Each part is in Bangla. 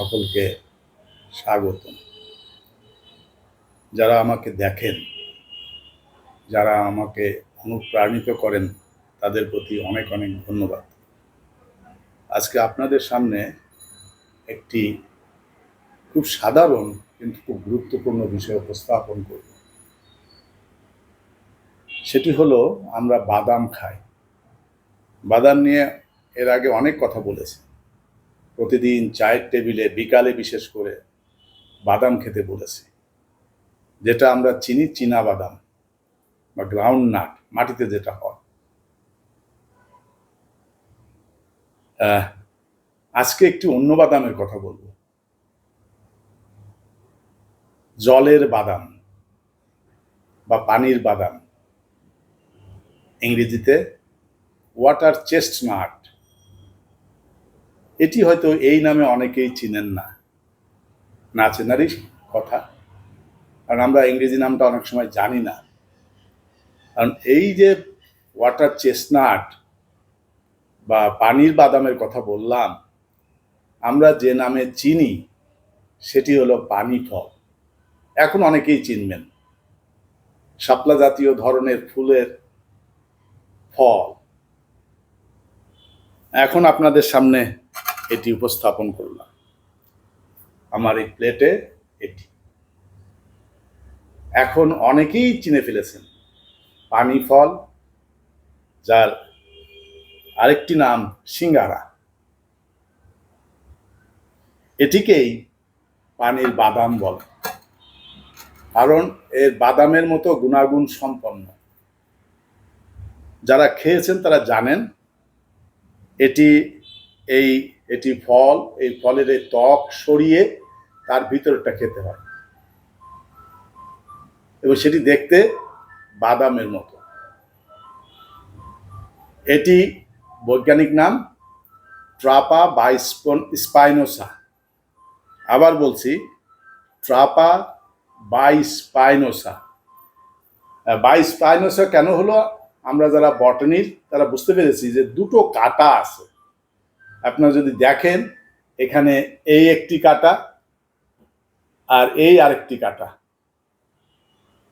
সকলকে স্বাগত। যারা আমাকে দেখেন, যারা আমাকে অনুপ্রাণিত করেন, তাদের প্রতি অনেক অনেক ধন্যবাদ। আজকে আপনাদের সামনে একটি খুব সাধারণ কিন্তু খুব গুরুত্বপূর্ণ বিষয় উপস্থাপন করব। সেটি হলো, আমরা বাদাম খাই। বাদাম নিয়ে এর আগে অনেক কথা বলেছি। প্রতিদিন চায়ের টেবিলে বিকালে বিশেষ করে বাদাম খেতে বলেছি। যেটা আমরা চিনি চীনা বাদাম বা গ্রাউন্ড নাট মাটিতে যেটা হয়। আজকে একটি অন্য বাদামের কথা বলব। জলের বাদাম বা পানির বাদাম। ইংরেজিতে ওয়াটার চেস্ট নাট এটি হয়তো এই নামে অনেকেই চিনেন না। না চেনারই কথা। কারণ আমরা ইংরেজি নামটা অনেক সময় জানি না। কারণ এই যে ওয়াটার চেস্টনাট বা পানির বাদামের কথা বললাম, আমরা যে নামে চিনি, সেটি হলো পানি ফল। এখন অনেকেই চিনবেন। শাপলা জাতীয় ধরনের ফুলের ফল। এখন আপনাদের সামনে এটি উপস্থাপন করলাম। আমার এই প্লেটে এটি। এখন অনেকেই চিনে ফেলেছেন, পানি ফল, যার আরেকটি নাম সিঙ্গারা। এটিকেই পানির বাদাম বলে। কারণ এর বাদামের মতো গুণাগুণ সম্পন্ন। যারা খেয়েছেন তারা জানেন, এটি এই এটি ফল, এই ফলের এই ত্বক সরিয়ে তার ভিতরটা খেতে হয়। এবং সেটি দেখতে বাদামের মতো। এটি বৈজ্ঞানিক নাম ট্রাপা বাইস্পন স্পাইনোসা। আবার বলছি, ট্রাপা বাইস্পাইনোসা বাইস্পাইনোসা কেন হলো? আমরা যারা বটনির, তারা বুঝতে পেরেছি যে দুটো কাটা আছে। আপনারা যদি দেখেন, এখানে এই একটি কাটা আর এই আরেকটি কাটা।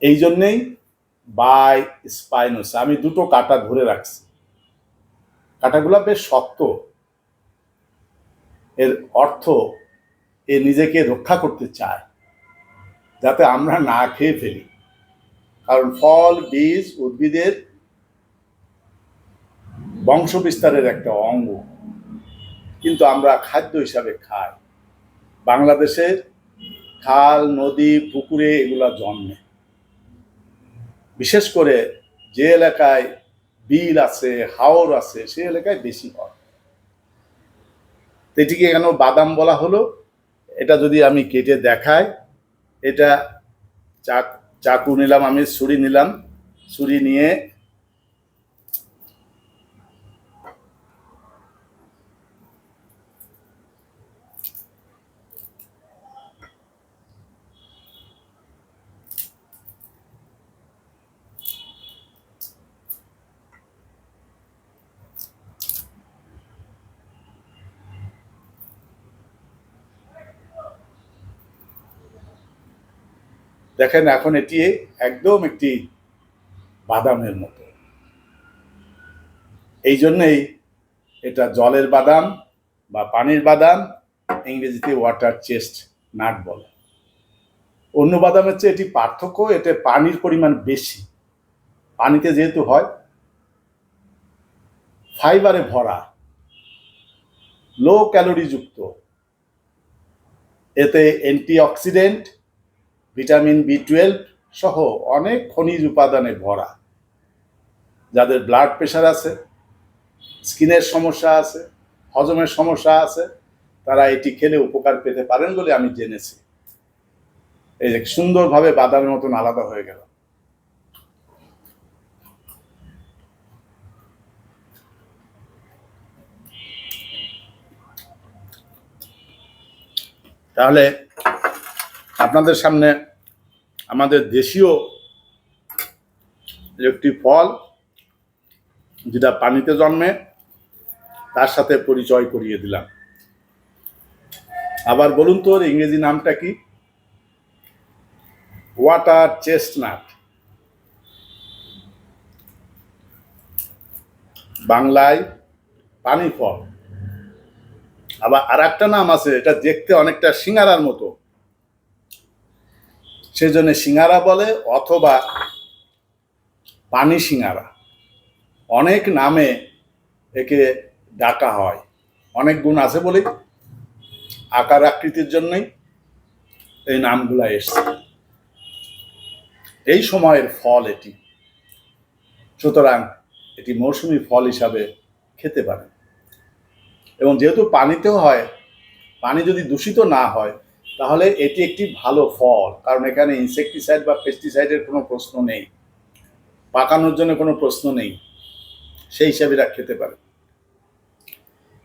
এই জন্যেই বাই স্পাইনোস আমি দুটো কাটা ধরে রাখছি। কাটাগুলো বেশ শক্ত। এর অর্থ এ নিজেকে রক্ষা করতে চায়, যাতে আমরা না খেয়ে ফেলি। কারণ ফল, বীজ, উদ্ভিদের বংশ বিস্তারের একটা অঙ্গ। কিন্তু আমরা খাদ্য হিসাবে খাই। বাংলাদেশের খাল, নদী, পুকুরে এগুলা জন্মে। বিশেষ করে যে এলাকায় বিল আছে, হাওর আছে সে এলাকায় বেশি হয়। এটিকে কেন বাদাম বলা হলো। এটা যদি আমি কেটে দেখাই, এটা চাক চাকু নিলাম আমি, ছুরি নিলাম। ছুরি নিয়ে দেখেন এখন এটি একদম একটি বাদামের মতো। এই জন্যেই এটা জলের বাদাম বা পানির বাদাম, ইংরেজিতে ওয়াটার চেস্ট নাট বলে। অন্য বাদামের চেয়ে এটি পার্থক্য, এতে পানির পরিমাণ বেশি। পানিতে যেহেতু হয়, ফাইবারে ভরা লো ক্যালোরি যুক্ত। এতে অ্যান্টিঅক্সিডেন্ট ভিটামিন বি টুয়েলভ সহ অনেক খনিজ উপাদানে ভরা। যাদের ব্লাড প্রেশার আছে, স্কিনের সমস্যা আছে, হজমের সমস্যা আছে, তারা এটি খেলে উপকার পেতে পারেন বলে আমি জেনেছি। এই যে সুন্দরভাবে বাদামের মতন আলাদা হয়ে গেল। তাহলে আপনাদের সামনে আমাদের দেশীয় একটি ফল যেটা পানিতে জন্মে, তার সাথে পরিচয় করিয়ে দিলাম। আবার বলুন তো ওর ইংরেজি নামটা কি? ওয়াটার চেস্টনাট বাংলায় পানি ফল আবার আর একটা নাম আছে, এটা দেখতে অনেকটা সিঙ্গারার মতো। সেজন্য সিঙ্গারা বলে অথবা পানি সিঙ্গারা। অনেক নামে একে ডাকা হয়। অনেক গুণ আছে বলে। আকার আকৃতির জন্যই এই নামগুলো এসছে। এই সময়ের ফল এটি। সুতরাং এটি মৌসুমী ফল হিসাবে খেতে পারে এবং যেহেতু পানিতেও হয়, পানি যদি দূষিত না হয় তাহলে এটি একটি ভালো ফল, কারণ এখানে ইনসেকটিসাইড বা পেস্টিসাইডের কোনো প্রশ্ন নেই। পাকানোর জন্য কোনো প্রশ্ন নেই। সেই হিসাবে এরা খেতে পারে।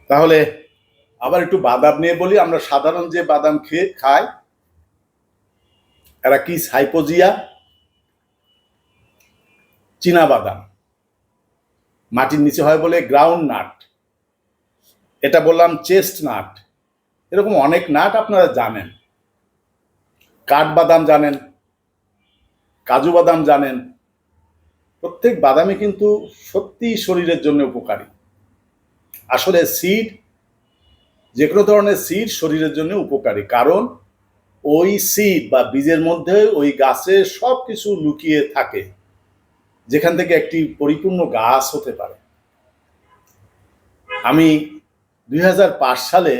তাহলে আবার একটু বাদাম নিয়ে বলি, আমরা সাধারণ যে বাদাম খেয়ে খাই, এরা কি সাইপোজিয়া? চীনা বাদাম। মাটির নিচে হয় বলে গ্রাউন্ড নাট। এটা বললাম চেস্ট নাট। এরকম অনেক নাট আপনারা জানেন। কাঠবাদাম জানেন, কাজু বাদাম জানেন, প্রত্যেক বাদামই কিন্তু সত্যি শরীরের জন্য উপকারী। আসলে সিড যে কোনো ধরনের সিড শরীরের জন্য উপকারী, কারণ ওই সিড বা বীজের মধ্যে ওই গাছে সব কিছু লুকিয়ে থাকে, যেখান থেকে একটি পরিপূর্ণ গাছ হতে পারে। আমি দুই হাজার পাঁচ সালে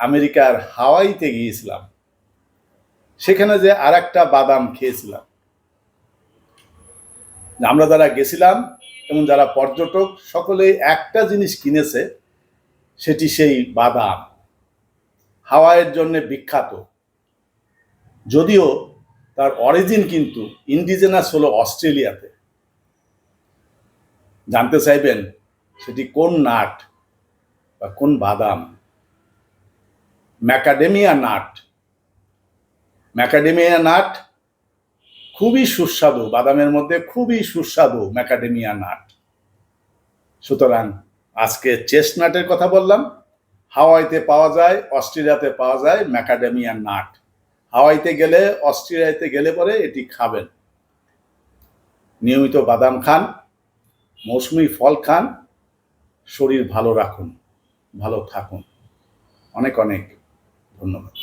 আমেরিকার হাওয়াইতে গিয়েছিলাম। সেখানে যে আর একটা বাদাম খেয়েছিলাম। আমরা যারা গেছিলাম এবং যারা পর্যটক, সকলে একটা জিনিস কিনেছে, সেটি সেই বাদাম। হাওয়াইয়ের জন্য বিখ্যাত। যদিও তার অরিজিন কিন্তু ইন্ডিজেনাস হলো অস্ট্রেলিয়াতে। জানতে চাইবেন সেটি কোন নাট বা কোন বাদাম? Macadamia nut. ম্যাকাডেমিয়া নাট খুবই সুস্বাদু, বাদামের মধ্যে খুবই সুস্বাদু ম্যাকাডেমিয়া নাট সুতরাং আজকে চেস্টনাটের কথা বললাম। হাওয়াইতে পাওয়া যায়, অস্ট্রেলিয়াতে পাওয়া যায় ম্যাকাডেমিয়া নাট হাওয়াইতে গেলে, অস্ট্রেলিয়াতে গেলে পরে এটি খাবেন। নিয়মিত বাদাম খান, মৌসুমি ফল খান, শরীর ভালো রাখুন, ভালো থাকুন। অনেক অনেক ধন্যবাদ।